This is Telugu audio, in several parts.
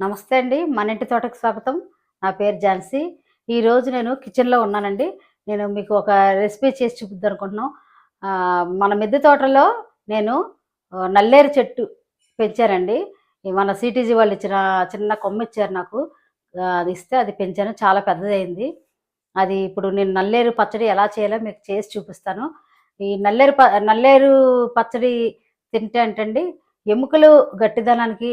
నమస్తే అండి. మన ఇంటి తోటకు స్వాగతం. నా పేరు ఝాన్సీ. ఈరోజు నేను కిచెన్లో ఉన్నానండి. నేను మీకు ఒక రెసిపీ చేసి చూపిద్దాం అనుకుంటున్నాం. మన మిద్దె తోటలో నేను నల్లేరు చెట్టు పెంచానండి. మన సిటీజీ వాళ్ళు ఇచ్చిన చిన్న కొమ్మ ఇచ్చారు నాకు. అది ఇస్తే అది పెంచాను. చాలా పెద్దదైంది. అది ఇప్పుడు నేను నల్లేరు పచ్చడి ఎలా చేయాలో మీకు చేసి చూపిస్తాను. ఈ నల్లేరు ప నల్లేరు పచ్చడి తింటే అంటండి ఎముకలు గట్టిదనానికి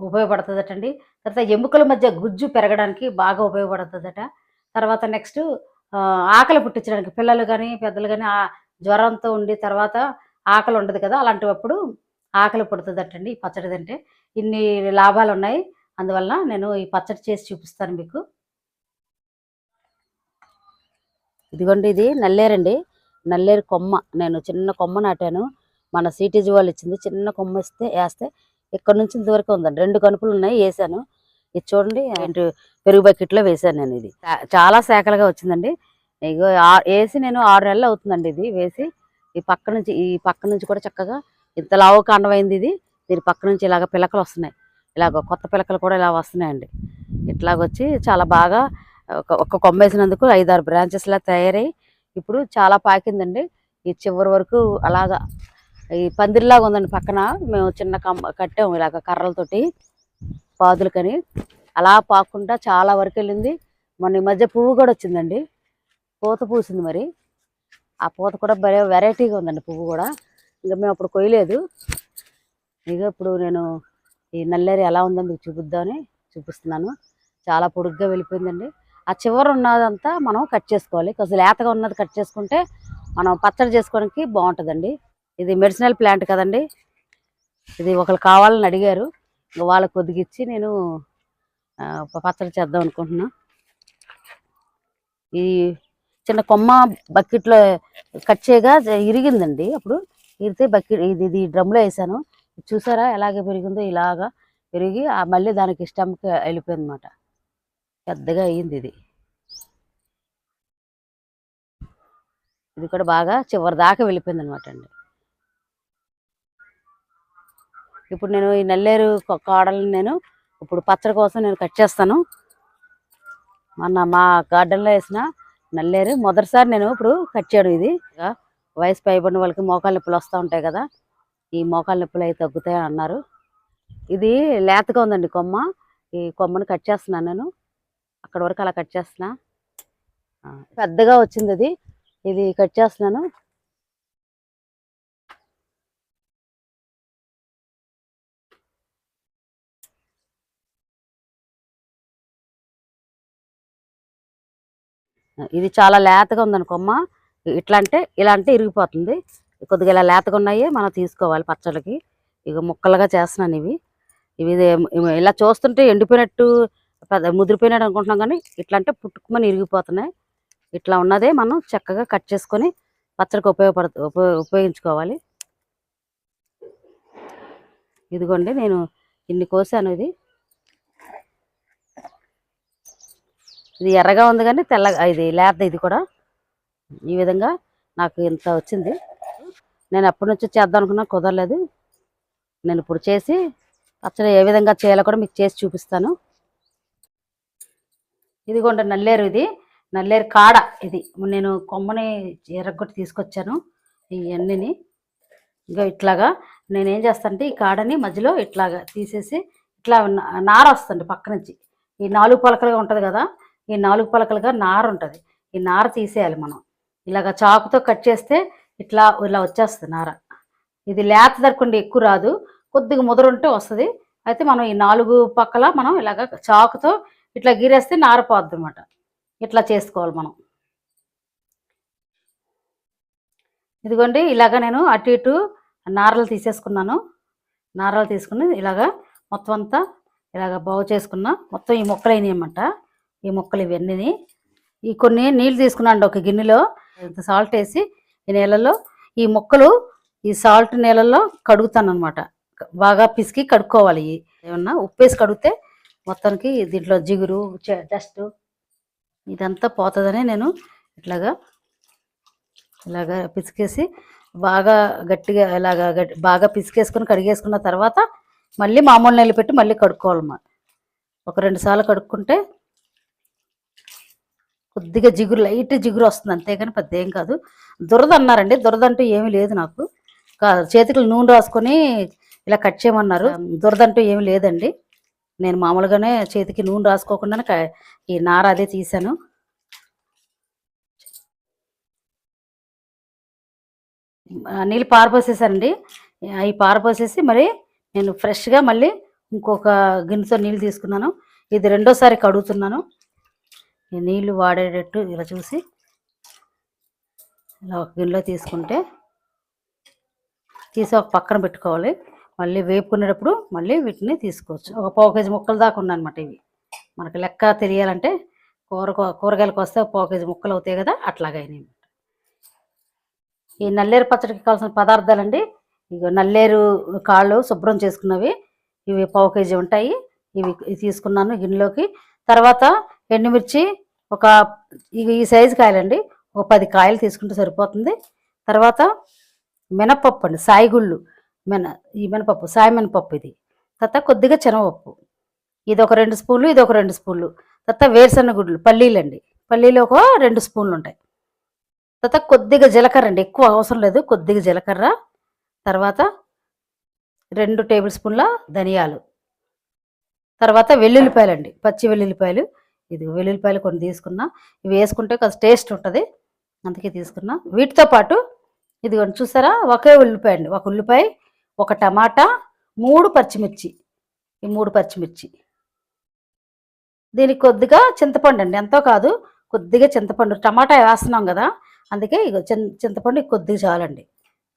ఉపయోగపడుతుందటండి. తర్వాత ఎముకల మధ్య గుజ్జు పెరగడానికి బాగా ఉపయోగపడుతుందట. తర్వాత నెక్స్ట్ ఆకలి పుట్టించడానికి పిల్లలు కానీ పెద్దలు కానీ ఆ జ్వరంతో ఉండి తర్వాత ఆకలి ఉండదు కదా అలాంటివప్పుడు ఆకలి పుడుతుందటండి ఈ పచ్చడి తింటే. ఇన్ని లాభాలు ఉన్నాయి అందువల్ల నేను ఈ పచ్చడి చేసి చూపిస్తాను మీకు. ఇదిగోండి ఇది నల్లేరండి నల్లేరు కొమ్మ. నేను చిన్న కొమ్మ నాటాను. మన సిటీజీ వాళ్ళు ఇచ్చింది. చిన్న కొమ్మ ఇస్తే వేస్తే ఇక్కడ నుంచి ఇంతవరకు ఉందండి. రెండు కనుపులు ఉన్నాయి వేసాను. ఇది చూడండి అండ్ పెరుగు బకెట్లో వేసాను నేను ఇది. చాలా శాఖలుగా వచ్చిందండి. ఇగో వేసి నేను ఆరు నెలలు అవుతుందండి ఇది వేసి. ఈ పక్క నుంచి ఈ పక్క నుంచి కూడా చక్కగా ఇంత లావు కాండమైంది ఇది. దీని పక్క నుంచి ఇలాగ పిలకలు వస్తున్నాయి. ఇలాగ కొత్త పిలకలు కూడా ఇలా వస్తున్నాయండి. ఇట్లాగొచ్చి చాలా బాగా ఒక కొమ్మేసినందుకు వేసినందుకు ఐదారు బ్రాంచెస్లా తయారై ఇప్పుడు చాలా పాకిందండి. ఈ చివరి వరకు అలాగా ఈ పందిరిలాగా ఉందండి పక్కన. మేము చిన్న కమ్మ కట్టాము ఇలాగ కర్రలతోటి పాదులకని. అలా పాకుండా చాలా వరకు వెళ్ళింది. మొన్న ఈ మధ్య పువ్వు కూడా వచ్చిందండి. పూత పూసింది మరి. ఆ పూత కూడా భలే వెరైటీగా ఉందండి పువ్వు కూడా. ఇంకా మేము అప్పుడు కొయ్యలేదు. ఇక ఇప్పుడు నేను ఈ నల్లేరు ఎలా ఉందో మీకు చూపిద్దామని చూపిస్తున్నాను. చాలా పొడుగ్గా వెళ్ళిపోయిందండి. ఆ చివర ఉన్నదంతా మనం కట్ చేసుకోవాలి. కొంచెం లేతగా ఉన్నది కట్ చేసుకుంటే మనం పచ్చడి చేసుకోవడానికి బాగుంటుందండి. ఇది మెడిసినల్ ప్లాంట్ కదండి. ఇది ఒకరు కావాలని అడిగారు. ఇంక వాళ్ళకి కొద్దిగిచ్చి నేను పచ్చడి చేద్దాం అనుకుంటున్నా. ఈ చిన్న కొమ్మ బకెట్లో కట్ చేయగా ఇరిగిందండి అప్పుడు. ఇరితే బకెట్ ఇది ఇది డ్రమ్లో వేసాను. చూసారా ఎలాగ పెరిగిందో ఇలాగా పెరిగి ఆ మళ్ళీ దానికి స్టమ్కి వెళ్ళిపోయింది అనమాట పెద్దగా అయ్యింది ఇది. ఇది కూడా బాగా చివరి దాకా వెళ్ళిపోయింది అనమాట అండి. ఇప్పుడు నేను ఈ నల్లేరు కాడలను నేను ఇప్పుడు పచ్చడి కోసం నేను కట్ చేస్తాను. మొన్న మా గార్డెన్లో వేసిన నల్లేరు మొదటిసారి నేను ఇప్పుడు కట్ చేయడం ఇది. వయసు పైబడిన వాళ్ళకి మోకాలు నొప్పులు వస్తూ ఉంటాయి కదా ఈ మోకాలు నొప్పులు అవి తగ్గుతాయి అన్నారు. ఇది లేతగా ఉందండి కొమ్మ ఈ కొమ్మను కట్ చేస్తున్నాను నేను. అక్కడ వరకు అలా కట్ చేస్తున్నా. పెద్దగా వచ్చింది అది. ఇది కట్ చేస్తున్నాను. ఇది చాలా లేతగా ఉందండి కొమ్మ ఇట్లా అంటే ఇలా అంటే ఇరిగిపోతుంది. కొద్దిగా ఇలా లేతగా ఉన్నాయి మనం తీసుకోవాలి పచ్చళ్ళకి. ఇక ముక్కలుగా చేస్తున్నాను ఇవి. ఇవి ఇలా చూస్తుంటే ఎండిపోయినట్టు పెద్ద ముదిరిపోయినట్టు అనుకుంటున్నాం కానీ ఇట్లా అంటే పుట్టుకుమని ఇరిగిపోతున్నాయి. ఇట్లా ఉన్నదే మనం చక్కగా కట్ చేసుకొని పచ్చడికి ఉపయోగపడ ఉపయోగించుకోవాలి. ఇదిగోండి నేను ఇన్ని కోసాను ఇది. ఇది ఎర్రగా ఉంది కానీ తెల్లగా ఇది లేత ఇది కూడా. ఈ విధంగా నాకు ఇంత వచ్చింది. నేను ఎప్పటి నుంచో చేద్దాం అనుకున్నా కుదరలేదు. నేను ఇప్పుడు చేసి పచ్చడి ఏ విధంగా చేయాలో కూడా మీకు చేసి చూపిస్తాను. ఇదిగోండి నల్లేరు ఇది. నల్లేరు కాడ ఇది. నేను కొమ్మని ఎర్రగొట్టి తీసుకొచ్చాను ఇవన్నీని ఇంకా ఇట్లాగా నేను ఏం చేస్తానంటే ఈ కాడని మధ్యలో ఇట్లాగా తీసేసి ఇట్లా నార వస్తుంది పక్క నుంచి ఈ నాలుగు పలకలుగా ఉంటుంది కదా ఈ నాలుగు పలకలుగా నార ఉంటుంది. ఈ నార తీసేయాలి మనం. ఇలాగ చాకుతో కట్ చేస్తే ఇట్లా ఇలా వచ్చేస్తుంది నార. ఇది లేత దరకుండా ఎక్కువ రాదు. కొద్దిగా ముదరుంటే వస్తుంది. అయితే మనం ఈ నాలుగు పక్కల మనం ఇలాగ చాకుతో ఇట్లా గీరేస్తే నార పోద్ది అనమాట ఇట్లా చేసుకోవాలి మనం. ఇదిగోండి ఇలాగ నేను అటు ఇటు నారలు తీసేసుకున్నాను. నారలు తీసుకుని ఇలాగ మొత్తం అంతా ఇలాగ బాగు చేసుకున్నా మొత్తం ఈ మొక్కలు అయినాయన్నమాట ఈ మొక్కలు ఇవన్నీ ఈ కొన్ని నీళ్ళు తీసుకున్నాను ఒక గిన్నెలో. ఇంత సాల్ట్ వేసి ఈ నీళ్ళలో ఈ మొక్కలు ఈ సాల్ట్ నీళ్ళల్లో కడుగుతాను అనమాట బాగా పిసికి కడుక్కోవాలి. ఏమన్నా ఉప్పు వేసి కడిగితే మొత్తానికి దీంట్లో జిగురు డస్ట్ ఇదంతా పోతుందని నేను ఇట్లాగా ఇలాగా పిసికేసి బాగా గట్టిగా ఇలాగా బాగా పిసికేసుకొని కడిగేసుకున్న తర్వాత మళ్ళీ మామూలు నీళ్ళు పెట్టి మళ్ళీ కడుక్కోవాలన్నమాట. ఒక రెండు సార్లు కడుక్కుంటే కొద్దిగా జిగురు లైట్ జిగురు వస్తుంది అంతేగాని పెద్ద ఏం కాదు. దురద అన్నారండి. దురద అంటూ ఏమీ లేదు నాకు. చేతికి నూనె రాసుకొని ఇలా కట్ చేయమన్నారు. దురద అంటూ ఏమీ లేదండి. నేను మామూలుగానే చేతికి నూనె రాసుకోకుండానే ఈ నార అదే తీసాను నీళ్ళు పారపోసేసానండి అవి పారపోసేసి మరి నేను ఫ్రెష్గా మళ్ళీ ఇంకొక గిన్నెతో నీళ్ళు తీసుకున్నాను. ఇది రెండోసారి కడుగుతున్నాను. నీళ్ళు వాడేటట్టు ఇలా చూసి ఇలా ఒక గిన్నెలో తీసుకుంటే తీసి ఒక పక్కన పెట్టుకోవాలి. మళ్ళీ వేపుకునేటప్పుడు మళ్ళీ వీటిని తీసుకోవచ్చు. ఒక పావు కేజీ ముక్కలు దాకా ఉన్నాయన్నమాట ఇవి. మనకు లెక్క తెలియాలంటే కూర కూరగాయలకు వస్తే పావు కేజీ ముక్కలు అవుతాయి కదా అట్లాగైనాయి ఈ నల్లేరు పచ్చడికి కావాల్సిన పదార్థాలండి. ఇక నల్లేరు కాళ్ళు శుభ్రం చేసుకున్నవి. ఇవి పావు కేజీ ఉంటాయి. ఇవి తీసుకున్నాను గిన్నెలోకి. తర్వాత ఎండుమిర్చి ఒక ఈ సైజు కాయలండి. ఒక పది కాయలు తీసుకుంటే సరిపోతుంది. తర్వాత మినపప్పు అండి సాయిగుళ్ళు మిన ఈ మినపప్పు సాయి మినపప్పు ఇది. తర్వాత కొద్దిగా చెనపప్పు ఇది ఒక రెండు స్పూన్లు ఇది ఒక రెండు స్పూన్లు. తర్వాత వేరుశెనగ గుడ్లు పల్లీలు అండి పల్లీలు ఒక రెండు స్పూన్లు ఉంటాయి. తర్వాత కొద్దిగా జీలకర్ర అండి ఎక్కువ అవసరం లేదు. కొద్దిగా జీలకర్ర. తర్వాత రెండు టేబుల్ స్పూన్ల ధనియాలు. తర్వాత వెల్లుల్లిపాయలు అండి పచ్చి వెల్లుల్లిపాయలు. ఇది వెల్లుల్లిపాయలు కొన్ని తీసుకున్నా. ఇవి వేసుకుంటే కొంచెం టేస్ట్ ఉంటుంది. అందుకే తీసుకున్నా. వీటితో పాటు ఇది చూసారా? ఒకే ఉల్లిపాయ అండి. ఒక ఉల్లిపాయ ఒక టమాటా మూడు పచ్చిమిర్చి. ఈ మూడు పచ్చిమిర్చి. దీనికి కొద్దిగా చింతపండు అండి. ఎంతో కాదు కొద్దిగా చింతపండు. టమాటా వేస్తున్నాం కదా అందుకే ఇక చింతపండు కొద్దిగా చాలండి.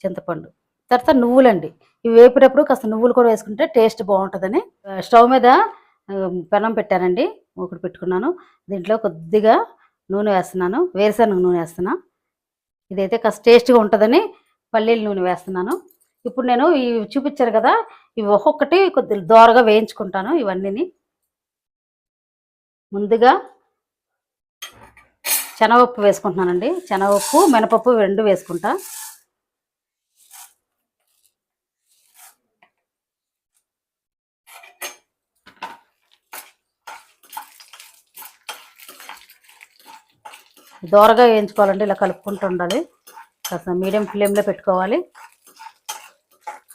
చింతపండు. తర్వాత నువ్వులండి. ఇవి వేపేటప్పుడు కాస్త నువ్వులు కూడా వేసుకుంటే టేస్ట్ బాగుంటుందని. స్టవ్ మీద పెనం పెట్టానండి. ఒకటి పెట్టుకున్నాను. దీంట్లో కొద్దిగా నూనె వేస్తున్నాను. వేరుశనగ నూనె వేస్తున్నా. ఇదైతే కాస్త టేస్ట్గా ఉంటుందని పల్లీల నూనె వేస్తున్నాను. ఇప్పుడు నేను ఇవి చూపించారు కదా ఇవి ఒక్కొక్కటి కొద్దిగా దోరగా వేయించుకుంటాను ఇవన్నీని. ముందుగా శనగపప్పు వేసుకుంటున్నానండి. శనగపప్పు మినపప్పు రెండు వేసుకుంటా. దోరగా వేయించుకోవాలండి ఇలా కలుపుకుంటూ ఉండాలి. కాస్త మీడియం ఫ్లేమ్లో పెట్టుకోవాలి.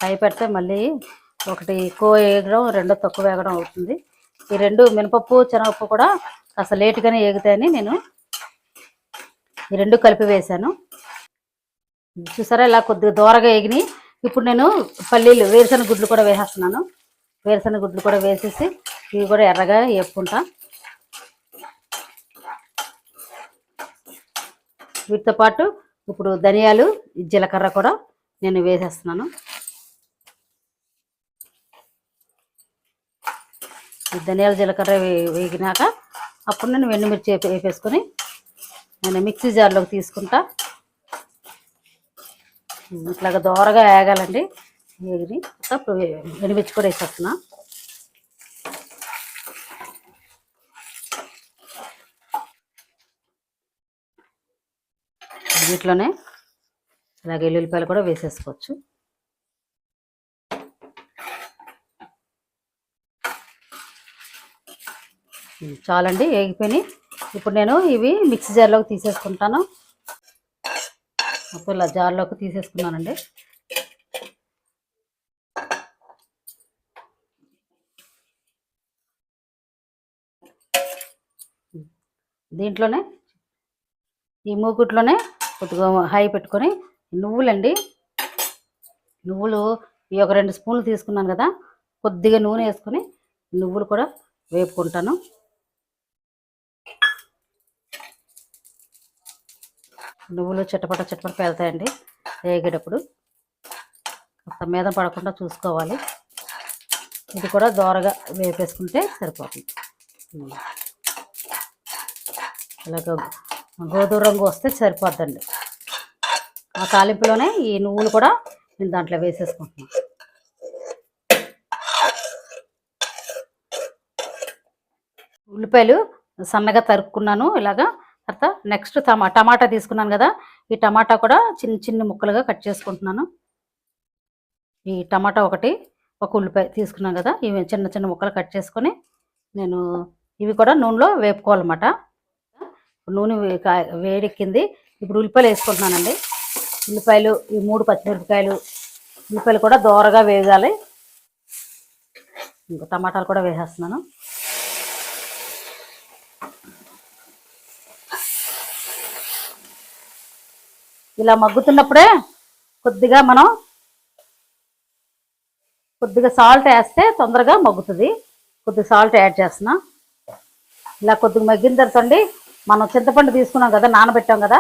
హై పెడితే మళ్ళీ ఒకటి ఎక్కువ వేగడం రెండో తక్కువ వేగడం అవుతుంది. ఈ రెండు మినపప్పు శనగపప్పు కూడా కాస్త లేటుగానే వేగుతాయని నేను ఈ రెండు కలిపి వేశాను. చూసారా ఇలా కొద్దిగా దోరగా వేగిని ఇప్పుడు నేను పల్లీలు వేరుశనగ గుడ్లు కూడా వేసేస్తున్నాను. వేరుశనగ గుడ్లు కూడా వేసేసి ఇవి కూడా ఎర్రగా వేపుకుంటా. వీటితో పాటు ఇప్పుడు ధనియాలు జీలకర్ర కూడా నేను వేసేస్తున్నాను. ఈ ధనియాల జీలకర్ర వేగినాక అప్పుడు నేను వెన్నుమిర్చి వేపేసుకొని నేను మిక్సీ జార్లోకి తీసుకుంటా. ఇట్లాగా దోరగా వేగాలండి వేగిని అప్పుడు వెనుమిర్చి కూడా వేసేస్తున్నాను వీటిలోనే అలాగే ఎల్లుల్లిపాయలు కూడా వేసేసుకోవచ్చు. చాలండి వేగిపోయినాయి. ఇప్పుడు నేను ఇవి మిక్సీ జార్లోకి తీసేసుకుంటాను. అప్పుడు ఇలా జార్లోకి తీసేసుకున్నానండి. దీంట్లోనే ఈ మూకుట్లోనే కొద్దిగా హై పెట్టుకొని నువ్వులండి. నువ్వులు ఈ ఒక రెండు స్పూన్లు తీసుకున్నాను కదా కొద్దిగా నూనె వేసుకొని నువ్వులు కూడా వేపుకుంటాను. నువ్వులు చిట్టపట చిట్టపట పేలుతాయండి వేగేటప్పుడు. కొంత మీద పడకుండా చూసుకోవాలి. ఇది కూడా దోరగా వేపేసుకుంటే సరిపోతుంది. ఇలాగ గోధుమ రంగు వస్తే సరిపోద్దండి. ఆ కాలింపులోనే ఈ నువ్వులు కూడా నేను దాంట్లో వేసేసుకుంటున్నాను ఉల్లిపాయలు సన్నగా తరుక్కున్నాను. ఇలాగా తర్వాత నెక్స్ట్ టమా టమాటా తీసుకున్నాను కదా ఈ టమాటా కూడా చిన్న చిన్న ముక్కలుగా కట్ చేసుకుంటున్నాను. ఈ టమాటా ఒకటి ఒక ఉల్లిపాయ తీసుకున్నాను కదా ఇవి చిన్న చిన్న ముక్కలు కట్ చేసుకొని నేను ఇవి కూడా నూనెలో వేపుకోవాలన్నమాట. నూనె వేడెక్కింది. ఇప్పుడు ఉల్లిపాయలు వేసుకుంటున్నానండి. ఉల్లిపాయలు ఈ మూడు పచ్చిమిరపకాయలు ఉల్లిపాయలు కూడా దోరగా వేగాలి. ఇంకా టమాటాలు కూడా వేసేస్తున్నాను. ఇలా మగ్గుతున్నప్పుడే కొద్దిగా మనం కొద్దిగా సాల్ట్ వేస్తే తొందరగా మగ్గుతుంది. కొద్దిగా సాల్ట్ యాడ్ చేస్తున్నా. ఇలా కొద్దిగా మగ్గిన తర్వాత మనం చింతపండు తీసుకున్నాం కదా నానబెట్టాం కదా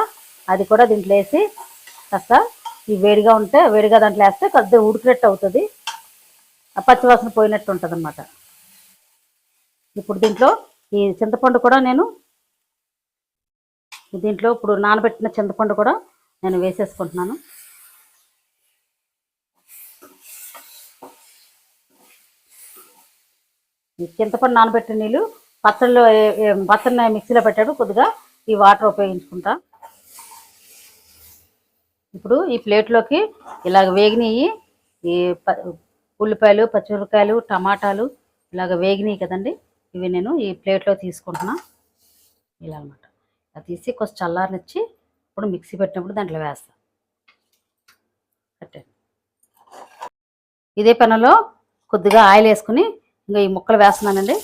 అది కూడా దీంట్లో వేసి కాస్త ఈ వేడిగా ఉంటే వేడిగా దాంట్లో వేస్తే కొద్దిగా ఉడికినట్టు అవుతుంది. ఆ పచ్చివాసన పోయినట్టు ఉంటుంది అనమాట ఇప్పుడు దీంట్లో ఈ చింతపండు కూడా నేను దీంట్లో ఇప్పుడు నానబెట్టిన చింతపండు కూడా నేను వేసేసుకుంటున్నాను. ఈ చింతపండు నానబెట్టిన నీళ్ళు పచ్చళ్ళు ఏ- పచ్చడిని మిక్సీలో పెట్టాడు కొద్దిగా ఈ వాటర్ ఉపయోగించుకుంటా. ఇప్పుడు ఈ ప్లేట్లోకి ఇలాగ వేగినవి ఈ ఉల్లిపాయలు పచ్చిమిరపకాయలు టమాటాలు ఇలాగ వేగినాయి కదండి ఇవి నేను ఈ ప్లేట్లో తీసుకుంటున్నా. ఇలా అనమాట అది తీసి కొంచెం చల్లారనిచ్చి ఇప్పుడు మిక్సీ పెట్టినప్పుడు దాంట్లో వేస్తా. పెట్టండి ఇదే పెనలో కొద్దిగా ఆయిల్ వేసుకుని ఇంకా ఈ ముక్కలు వేస్తున్నానండి.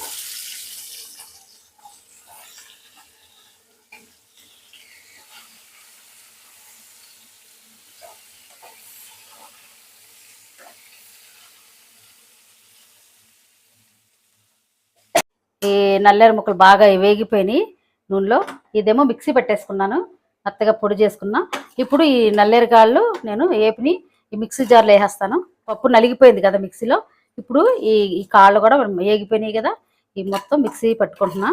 ఈ నల్లేరు ముక్కలు బాగా వేగిపోయినాయి నూనెలో. ఇదేమో మిక్సీ పెట్టేసుకున్నాను. మెత్తగా పొడి చేసుకున్నా. ఇప్పుడు ఈ నల్లేరు కాళ్ళు నేను ఏపిని ఈ మిక్సీ జార్లో వేసేస్తాను. పప్పు నలిగిపోయింది కదా మిక్సీలో. ఇప్పుడు ఈ ఈ కాళ్ళు కూడా వేగిపోయినాయి కదా. ఈ మొత్తం మిక్సీ పట్టుకుంటున్నా.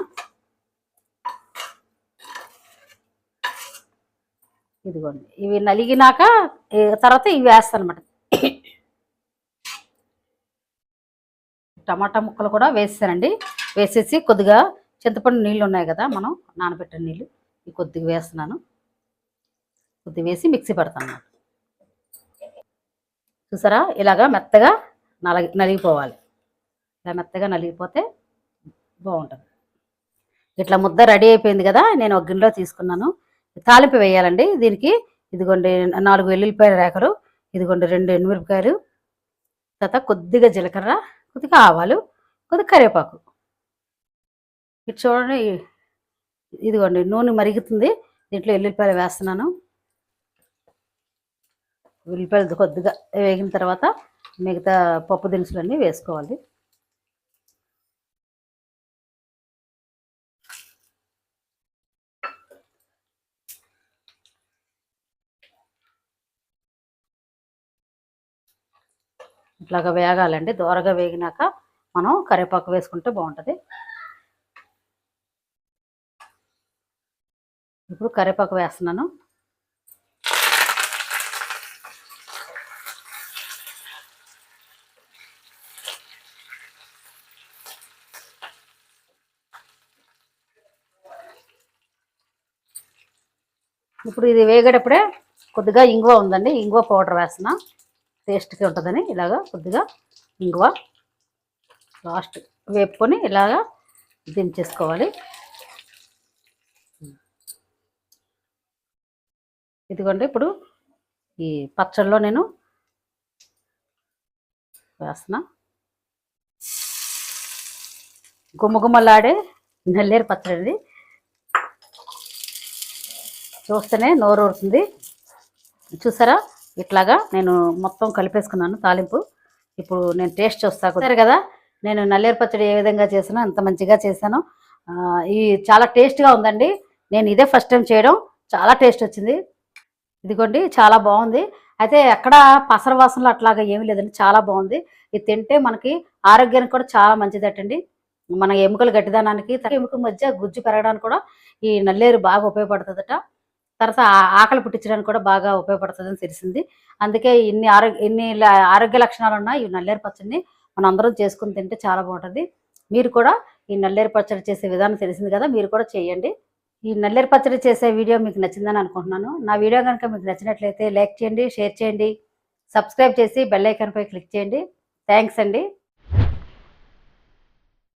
ఇదిగోండి. ఇవి నలిగినాక తర్వాత ఇవి వేస్తాను అనమాట టమాటా ముక్కలు కూడా వేస్తానండి. వేసేసి కొద్దిగా చింతపండు నీళ్ళు ఉన్నాయి కదా మనం నానబెట్టిన నీళ్ళు ఈ కొద్దిగా వేస్తున్నాను. కొద్దిగా వేసి మిక్సీ పెడతాను చూసారా? ఇలాగా మెత్తగా నలగి నలిగిపోవాలి. ఇలా మెత్తగా నలిగిపోతే బాగుంటుంది. ఇట్లా ముద్ద రెడీ అయిపోయింది కదా నేను ఒక గిన్నెలో తీసుకున్నాను. తాలింపు వేయాలండి. దీనికి ఇదిగోండి నాలుగు వెల్లుల్లిపాయల రేకలు ఇదిగోండి రెండు ఎండుమిరపకాయలు తర్వాత కొద్దిగా జీలకర్ర కొద్దిగా ఆవాలు కొద్దిగా కరివేపాకు. ఇటు చూడండి. ఇదిగోండి నూనె మరుగుతుంది. దీంట్లో ఎల్లుల్లిపాయలు వేస్తున్నాను. ఉల్లిపాయలు కొద్దిగా వేగిన తర్వాత మిగతా పప్పు దినుసులన్నీ వేసుకోవాలి. ఇట్లాగా వేగాలండి. దోరగా వేగినాక మనం కరివేపాకు వేసుకుంటే బాగుంటుంది. ఇప్పుడు కరివేపాకు వేస్తున్నాను. ఇప్పుడు ఇది వేగేటప్పుడే కొద్దిగా ఇంగువ ఉందండి. ఇంగువ పౌడర్ వేస్తున్నా. టేస్ట్గా ఉంటుందని ఇలాగా కొద్దిగా ఇంగువ లాస్ట్ వేపుకొని ఇలాగా దించేసుకోవాలి. ఇదిగోండి ఇప్పుడు ఈ పచ్చడిలో నేను వేస్తున్నా. గుమ్మగుమ్మలాడే నల్లేరు పచ్చడి చూస్తేనే నోరు ఊరుతుంది. చూసారా? ఇట్లాగా నేను మొత్తం కలిపేసుకున్నాను తాలింపు. ఇప్పుడు నేను టేస్ట్ చూస్తా. సరే కదా? నేను నల్లేరు పచ్చడి ఏ విధంగా చేసానో అంత మంచిగా చేశాను ఈ చాలా టేస్ట్గా ఉందండి. నేను ఇదే ఫస్ట్ టైం చేయడం. చాలా టేస్ట్ వచ్చింది. ఇదిగోండి చాలా బాగుంది. అయితే ఎక్కడ పసర వాసనలు అట్లాగా ఏమి లేదండి చాలా బాగుంది. ఇది తింటే మనకి ఆరోగ్యానికి కూడా చాలా మంచిదటండి. మన ఎముకలు గట్టిదనానికి ఎముక మధ్య గుజ్జు పెరగడానికి కూడా ఈ నల్లేరు బాగా ఉపయోగపడుతుందట. తర్వాత ఆకలి పుట్టించడానికి కూడా బాగా ఉపయోగపడుతుందని తెలిసింది. అందుకే ఇన్ని ఆరోగ్య ఇన్ని ఆరోగ్య లక్షణాలు ఉన్న ఈ నల్లేరు పచ్చడిని మనం అందరం చేసుకుని తింటే చాలా బాగుంటుంది. మీరు కూడా ఈ నల్లేరు పచ్చడి చేసే విధానం తెలిసింది కదా మీరు కూడా చేయండి. ఈ నల్లేరు పచ్చడి చేసే వీడియో మీకు నచ్చిందని అనుకుంటున్నాను. నా వీడియో కనుక మీకు నచ్చినట్లయితే లైక్ చేయండి షేర్ చేయండి సబ్స్క్రైబ్ చేసి బెల్ ఐకాన్పై క్లిక్ చేయండి. థ్యాంక్స్ అండి.